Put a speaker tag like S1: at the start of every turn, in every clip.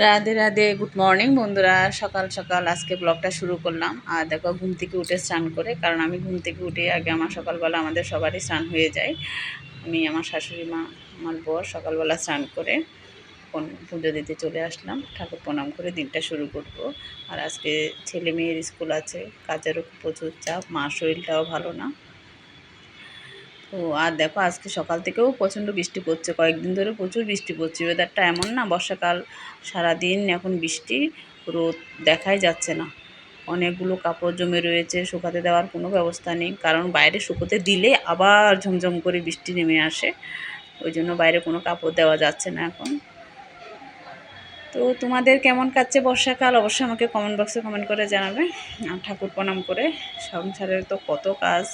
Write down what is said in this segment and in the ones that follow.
S1: Radhe Radhe. Good morning বন্ধুরা। সকাল সকাল আজকে ব্লগটা শুরু করলাম। আর দেখো, ঘুম থেকে উঠে স্নান করে, কারণ আমি ঘুম থেকে উঠে আগে আমার সকালবেলা আমাদের সবারই স্নান হয়ে যায়। আমি আমার শাশুড়ি মা, আমার বর সকালবেলা স্নান করে পুজো দিতে চলে আসলাম। ঠাকুর প্রণাম করে দিনটা শুরু করব। আর আজকে ছেলে মেয়ের স্কুল আছে, কাজেরও প্রচুর চাপ মার শরীরটাও ভালো না। তো আর দেখো, আজকে সকাল থেকেও প্রচণ্ড বৃষ্টি পড়ছে। কয়েকদিন ধরে প্রচুর বৃষ্টি পড়ছে। ওয়েদারটা এমন না, বর্ষাকাল, সারাদিন এখন বৃষ্টি, রোদ দেখাই যাচ্ছে না। অনেকগুলো কাপড় জমে রয়েছে, শুকাতে দেওয়ার কোনো ব্যবস্থা নেই। কারণ বাইরে শুকোতে দিলে আবার ঝমঝম করে বৃষ্টি নেমে আসে। ওই জন্য বাইরে কোনো কাপড় দেওয়া যাচ্ছে না এখন। তো তোমাদের কেমন কাটছে বর্ষাকাল? অবশ্যই আমাকে কমেন্ট বক্সে কমেন্ট করে জানাবে। আর ঠাকুর প্রণাম করে। সংসারের তো কত কাজ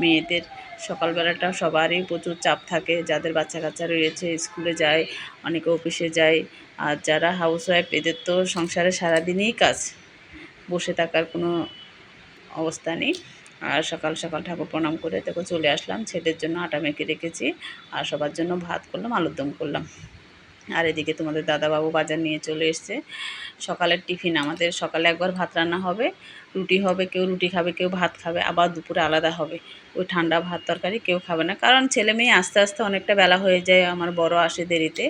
S1: মেয়েদের। সকালবেলাটা সবারই প্রচুর চাপ থাকে। যাদের বাচ্চা কাচ্চা রয়েছে, স্কুলে যায়, অনেকে অফিসে যায়। আর যারা হাউস ওয়াইফ এদের তো সংসারে সারাদিনই কাজ। বসে থাকার কোনো অবস্থা নেই। আর সকাল সকাল ঠাকুর প্রণাম করে দেখো চলে আসলাম। ছেলের জন্য আটা মেখে রেখেছি। আর সবার জন্য ভাত করলাম আলুর দম করলাম। আর এদিকে তোমাদের দাদাবাবু বাজার নিয়ে চলে এসছে। সকালের টিফিন আমাদের, সকালে একবার ভাত রান্না হবে, রুটি হবে, কেউ রুটি খাবে, কেউ ভাত খাবে, আবার দুপুরে আলাদা হবে। ওই ঠান্ডা ভাত তরকারি কেউ খাবে না। কারণ ছেলে মেয়ে আস্তে আস্তে অনেকটা বেলা হয়ে যায়, আমার বড় আসে দেরিতে।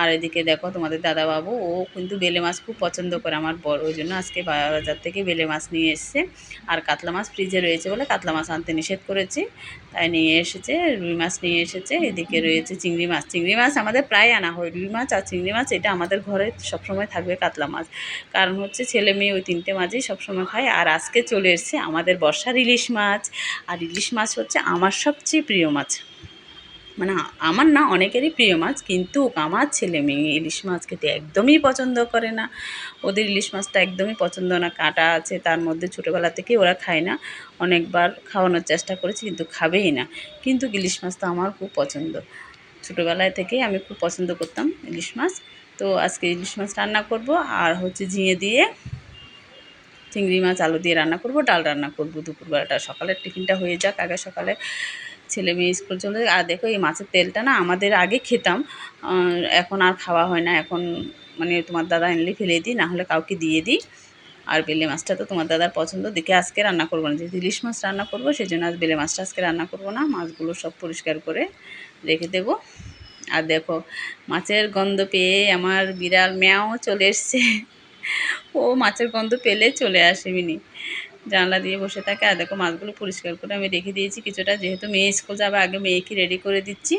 S1: আর এদিকে দেখো তোমাদের দাদাবাবু, ও কিন্তু বেলে মাছ খুব পছন্দ করে আমার বড় ওই জন্য আজকে বাজার থেকে বেলে মাছ নিয়ে এসছে। আর কাতলা মাছ ফ্রিজে রয়েছে বলে কাতলা মাছ আনতে নিষেধ করেছি, তাই নিয়ে এসেছে, রুই মাছ নিয়ে এসেছে, এদিকে রয়েছে চিংড়ি মাছ। চিংড়ি মাছ আমাদের প্রায় আনা হয়, রুই মাছ আর চিংড়ি মাছ এটা আমাদের ঘরে সবসময় থাকবে কাতলা মাছ। কারণ হচ্ছে ছেলে মেয়ে ওই তিনটে মাছই সবসময় খায়, আর আজকে চলে এসছে আমাদের বর্ষার ইলিশ মাছ। আর ইলিশ মাছ হচ্ছে আমার সবচেয়ে প্রিয় মাছ। মানে আমার না অনেকেরই প্রিয় মাছ, কিন্তু আমার ছেলে মেয়ে ইলিশ মাছ খেতে একদমই পছন্দ করে না। ওদের ইলিশ মাছটা একদমই পছন্দ না, কাঁটা আছে, তার মধ্যে ছোটোবেলা থেকে ওরা খায় না। অনেকবার খাওয়ানোর চেষ্টা করেছি, কিন্তু খাবেই না। কিন্তু ইলিশ মাছ তো আমার খুব পছন্দ। ছোটোবেলায় থেকেই আমি খুব পছন্দ করতাম ইলিশ মাছ। তো আজকে ইলিশ মাছ রান্না করব, আর হচ্ছে ঝিঙে দিয়ে চিংড়ি মাছ, আলু দিয়ে রান্না করব, ডাল রান্না করব। দুপুরবেলাটা সকালের টিফিনটা হয়ে যাক, আগে সকালে ছেলে মেয়ে স্কুল চলে আর দেখো এই মাছের তেলটা না আমাদের আগে খেতাম এখন আর খাওয়া হয় না। এখন মানে তোমার দাদা এনলে ফেলে দিই, না হলে কাউকে দিয়ে দিই। আর বেলে মাছটা তো তোমার দাদার পছন্দ, দেখে আজকে রান্না করব না। যেহেতু ইলিশ মাছ রান্না করব সেই জন্য আজ বেলে মাছটা আজকে রান্না করব না। মাছগুলো সব পরিষ্কার করে রেখে দেবো। আর দেখো, মাছের গন্ধ পেয়ে আমার বিড়াল ম্যাও চলে এসছে। ও মাছের গন্ধ পেলে চলে আসে মিনি। জানলা দিয়ে বসে থাকে। আর দেখো মাছগুলো পরিষ্কার করে আমি রেখে দিয়েছি কিছুটা। যেহেতু মেয়ে স্কুল যাবে, আগে মেয়েকে রেডি করে দিচ্ছি।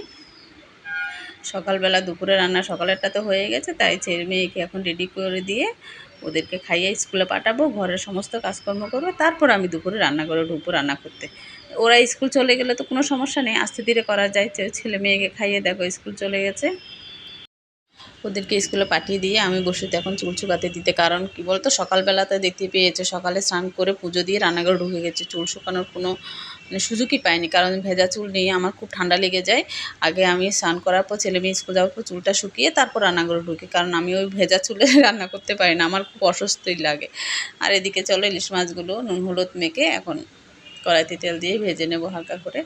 S1: সকালবেলা দুপুরে রান্না সকালেরটা তো হয়ে গেছে, তাই ছেলে মেয়েকে এখন রেডি করে দিয়ে ওদেরকে খাইয়ে স্কুলে পাঠাবো, ঘরের সমস্ত কাজকর্ম করব। তারপর আমি দুপুরে রান্না করে ঢুকবো রান্না করতে। ওরা স্কুল চলে গেলে তো কোনো সমস্যা নেই, আস্তে ধীরে করা যায়। ছেলে মেয়েকে খাইয়ে দেখো স্কুল চলে গেছে। ওদেরকে স্কুলে পাঠিয়ে দিয়ে আমি বসে এখন চুল শুকাতে দিতে। কারণ কি বলতো, সকালবেলাতে দেখতে পেয়েছে, সকালে স্নান করে পুজো দিয়ে রান্নাঘরে ঢুকে গেছে। চুল শুকানোর কোনো মানে সুযোগই পাইনি। কারণ ভেজা চুল নিয়ে আমার খুব ঠান্ডা লেগে যায়। আগে আমি স্নান করার পর ছেলে মেয়ে স্কুল যাওয়ার পর চুলটা শুকিয়ে তারপর রান্নাঘরে ঢুকি। কারণ আমি ওই ভেজা চুলে রান্না করতে পারি না। আমার খুব অস্বস্তি লাগে। আর এদিকে চলো ইলিশ মাছগুলো নুন হলুদ মেখে এখন কড়াইতে তেল দিয়ে ভেজে নেব হালকা করে।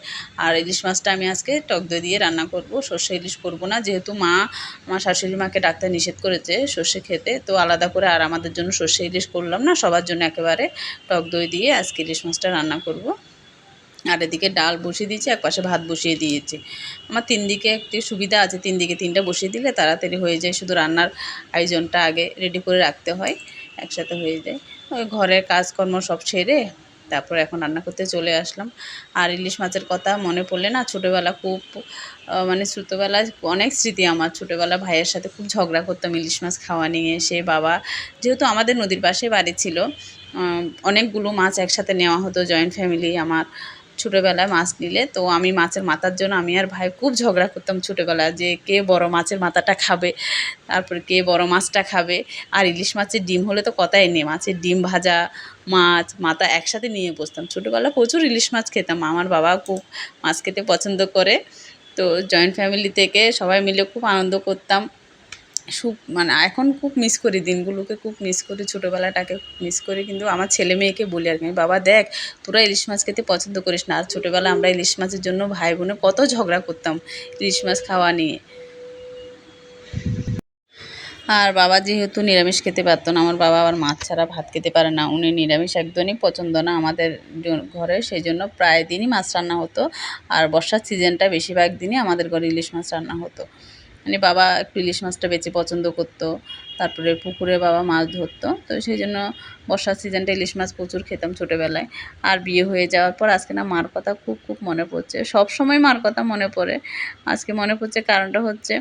S1: আর ইলিশ মাছটা আমি আজকে টক দই দিয়ে রান্না করব। সর্ষে ইলিশ করব না, যেহেতু মা আমার শাশুড়ি মাকে ডাক্তার নিষেধ করেছে সর্ষে খেতে, তো আলাদা করে আর আমাদের জন্য সর্ষে ইলিশ করলাম না, সবার জন্য একেবারে টক দই দিয়ে আজকে ইলিশ মাছটা রান্না করব। আর এদিকে ডাল বসিয়ে দিয়েছি, এক পাশে ভাত বসিয়ে দিয়েছি। আমার তিন দিকে একটি সুবিধা আছে, তিন দিকে তিনটা বসিয়ে দিলে তাড়াতাড়ি হয়ে যায়, শুধু রান্নার আয়োজনটা আগে রেডি করে রাখতে হয়, একসাথে হয়ে যায়। ওই ঘরের কাজকর্ম সব সেরে তারপর এখন রান্না করতে চলে আসলাম। আর ইলিশ মাছের কথা মনে পড়লে না ছোটোবেলা খুব মানে ছোটোবেলায় অনেক স্মৃতি আমার। ছোটোবেলা ভাইয়ের সাথে খুব ঝগড়া করতাম ইলিশ মাছ খাওয়া নিয়ে। সে বাবা যেহেতু আমাদের নদীর পাশে বাড়ি ছিল অনেকগুলো মাছ একসাথে নেওয়া হতো জয়েন্ট ফ্যামিলি আমার। ছোটোবেলায় মাছ নিলে, তো আমি মাছের মাথার জন্য আমি আর ভাই খুব ঝগড়া করতাম ছোটোবেলায় যে কে বড় মাছের মাথাটা খাবে, তারপর কে বড় মাছটা খাবে। আর ইলিশ মাছের ডিম হলে তো কথাই নেই, মাছের ডিম ভাজা, মাছ, মাথা একসাথে নিয়ে বসতাম। ছোটোবেলায় প্রচুর ইলিশ মাছ খেতাম, আমার বাবা খুব মাছ খেতে পছন্দ করে। তো জয়েন্ট ফ্যামিলি থেকে সবাই মিলে খুব আনন্দ করতাম। সুখ মানে এখন খুব মিস করি, দিনগুলোকে খুব মিস করি, ছোটোবেলাটাকে মিস করি, কিন্তু আমার ছেলে মেয়েকে বলি আর কি বাবা, দেখ, তোরা ইলিশ মাছ খেতে পছন্দ করিস না আর ছোটোবেলা আমরা ইলিশ মাছের জন্য ভাই বোনে কত ঝগড়া করতাম, ইলিশ মাছ খাওয়া নিয়ে। আর বাবা যেহেতু নিরামিষ খেতে পারতো না, আমার বাবা আবার মাছ ছাড়া ভাত খেতে পারে না, উনি নিরামিষ একদমই পছন্দ না আমাদের ঘরে সেই জন্য প্রায় দিনই মাছ রান্না হতো, আর বর্ষার সিজনটা বেশিরভাগ দিনই আমাদের ঘরে ইলিশ মাছ রান্না হতো। মানে বাবা একটু ইলিশ মাছটা বেশি পছন্দ করতো, তারপরে পুকুরে বাবা মাছ ধরতো, তো সেই জন্য বর্ষার সিজনটা ইলিশ মাছ প্রচুর খেতাম ছোটোবেলায়। আর বিয়ে হয়ে যাওয়ার পর আজকে না মার কথা খুব খুব মনে পড়ছে। সব সময় মার কথা মনে পড়ে। আজকে মনে পড়ছে কারণটা হচ্ছে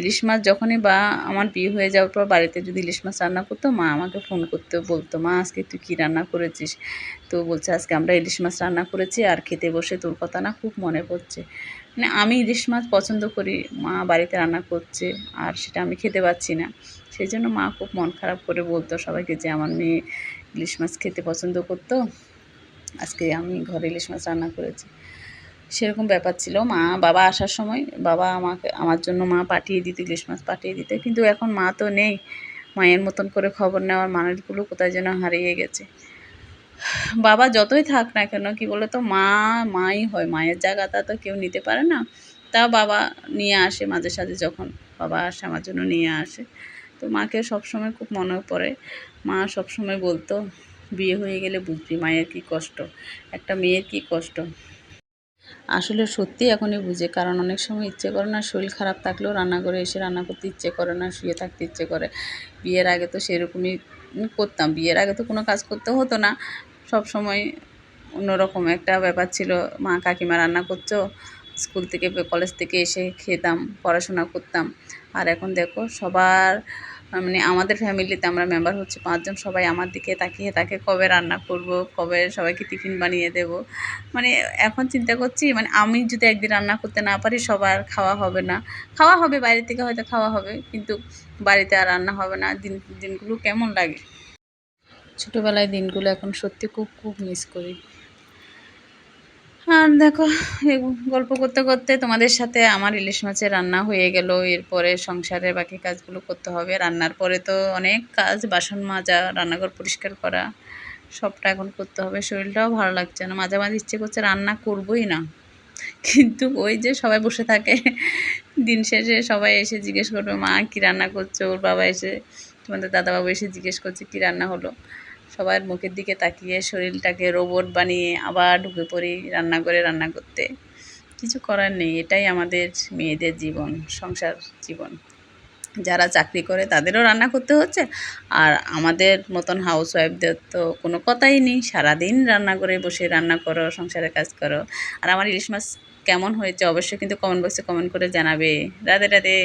S1: ইলিশ মাছ যখনই বা আমার বিয়ে হয়ে যাওয়ার পর বাড়িতে যদি ইলিশ মাছ রান্না করতো, মা আমাকে ফোন করতে বলতো, মা, আজকে তুই কী রান্না করেছিস? তো বলছে, আজকে আমরা ইলিশ মাছ রান্না করেছি, আর খেতে বসে তোর কথা না খুব মনে পড়ছে। মানে আমি ইলিশ মাছ পছন্দ করি, মা বাড়িতে রান্না করছে আর সেটা আমি খেতে পাচ্ছি না। সেই জন্য মা খুব মন খারাপ করে বলতো সবাইকে যে আমার মেয়ে ইলিশ মাছ খেতে পছন্দ করতো। আজকে আমি ঘরে ইলিশ মাছ রান্না করেছি। সেরকম ব্যাপার ছিল। মা, বাবা আসার সময় বাবা আমাকে, আমার জন্য মা পাঠিয়ে দিত ইলিশ মাছ পাঠিয়ে দিতে। কিন্তু এখন মা তো নেই। মায়ের মতন করে খবর নেওয়ার মানুষগুলো কোথায় যেন হারিয়ে গেছে। বাবা যতই থাক না কেন, কি বলো তো মা, মাই হয়, মায়ের জায়গাটা তো কেউ নিতে পারে না। তা বাবা নিয়ে আসে মাঝে সাঝে যখন বাবা আসে, আমার জন্য নিয়ে আসে। তো মাকে সবসময় খুব মনে পড়ে। মা সবসময় বলতো, বিয়ে হয়ে গেলে বুঝবি মায়ের কী কষ্ট, একটা মেয়ের কী কষ্ট। আসলে সত্যি এখনই বুঝে, কারণ অনেক সময় ইচ্ছে করে না শরীর খারাপ থাকলেও রান্না করে এসে রান্না করতে ইচ্ছে করে না, শুয়ে থাকতে ইচ্ছে করে। বিয়ের আগে তো সেরকমই করতাম, বিয়ের আগে তো কোনো কাজ করতে হতো না। সব সময় অন্যরকম একটা ব্যাপার ছিল, মা কাকিমা রান্না করছ স্কুল থেকে কলেজ থেকে এসে খেতাম, পড়াশোনা করতাম। আর এখন দেখো সবার মানে আমাদের ফ্যামিলিতে আমরা মেম্বার হচ্ছে পাঁচজন, সবাই আমার দিকে তাকিয়ে তাকে কবে রান্না করব, কবে সবাইকে টিফিন বানিয়ে দেব। মানে এখন চিন্তা করছি মানে আমি যদি একদিন রান্না করতে না পারি, সবার খাওয়া হবে না। খাওয়া হবে, বাইরে থেকে হয়তো খাওয়া হবে, কিন্তু বাড়িতে আর রান্না হবে না। দিন, দিনগুলো কেমন লাগে? ছোটোবেলায় দিনগুলো এখন সত্যি খুব খুব মিস করি। আর দেখো গল্প করতে করতে তোমাদের সাথে আমার ইলিশ মাছের রান্না হয়ে গেল। এরপরে সংসারের বাকি কাজগুলো করতে হবে। রান্নার পরে তো অনেক কাজ, বাসন মাজা, রান্নাঘর পরিষ্কার করা, সবটা এখন করতে হবে। শরীরটাও ভালো লাগছে না। মাঝে মাঝে ইচ্ছে করছে রান্না করবোই না। কিন্তু ওই যে সবাই বসে থাকে, দিন শেষে সবাই এসে জিজ্ঞেস করবে, মা, কী রান্না করছ? ওর বাবা এসে, তোমাদের দাদাবাবু এসে জিজ্ঞেস করছে, কী রান্না হলো? সবার মুখের দিকে তাকিয়ে শরীরটাকে রোবট বানিয়ে আবার ঢুকে পড়ি রান্না করে, রান্না করতে। কিছু করার নেই, এটাই আমাদের মেয়েদের জীবন, সংসার জীবন। যারা চাকরি করে তাদেরও রান্না করতে হচ্ছে, আর আমাদের মতন হাউস ওয়াইফদের তো কোনো কথাই নেই। সারাদিন রান্না করে বসে রান্না করো, সংসারের কাজ করো। আর আমার ইলিশ মাছ কেমন হয়েছে অবশ্যই কিন্তু কমেন্ট বক্সে কমেন্ট করে জানাবে। রাধে রাধে।